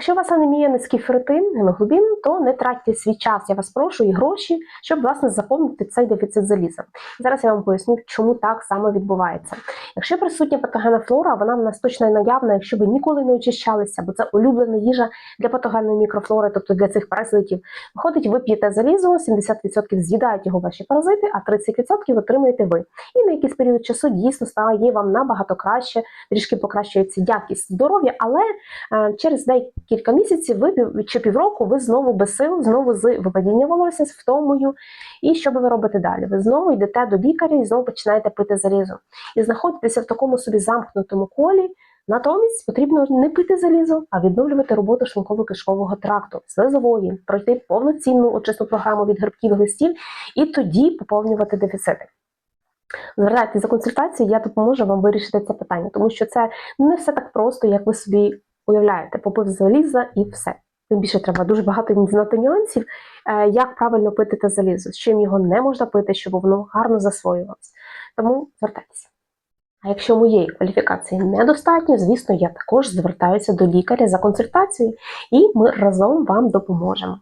Якщо у вас анемія низький ферритин, гемоглобін, то не тратьте свій час, я вас прошу, і гроші, щоб власне заповнити цей дефіцит заліза. Зараз я вам поясню, чому так само відбувається. Якщо присутня патогенна флора, вона в нас точно наявна, якщо ви ніколи не очищалися, бо це улюблена їжа для патогенної мікрофлори, тобто для цих паразитів. Виходить, ви п'єте залізо, 70% з'їдають його ваші паразити, а 30% отримуєте ви. І на якийсь період часу дійсно стає вам набагато краще, трішки покращується якість здоров'я, але е, через декілька місяців ви чи півроку ви знову без сил, знову з випадіння волосся, з втомою. І що би ви робите далі? Ви знову йдете до лікаря і знову починаєте пити залізо. І знаходитеся в такому собі замкнутому колі. Натомість потрібно не пити залізо, а відновлювати роботу шлунково-кишкового тракту, слизової, пройти повноцінну очисну програму від грибків і глистів і тоді поповнювати дефіцити. Звертайтеся за консультацією, я допоможу вам вирішити це питання, тому що це не все так просто, як ви собі уявляєте. Попив заліза і все. Тим більше треба дуже багато знати нюансів, е, як правильно пити те залізо, з чим його не можна пити, щоб воно гарно засвоювалося. Тому звертайтеся. А якщо моєї кваліфікації недостатньо, звісно, я також звертаюся до лікаря за консультацією, і ми разом вам допоможемо.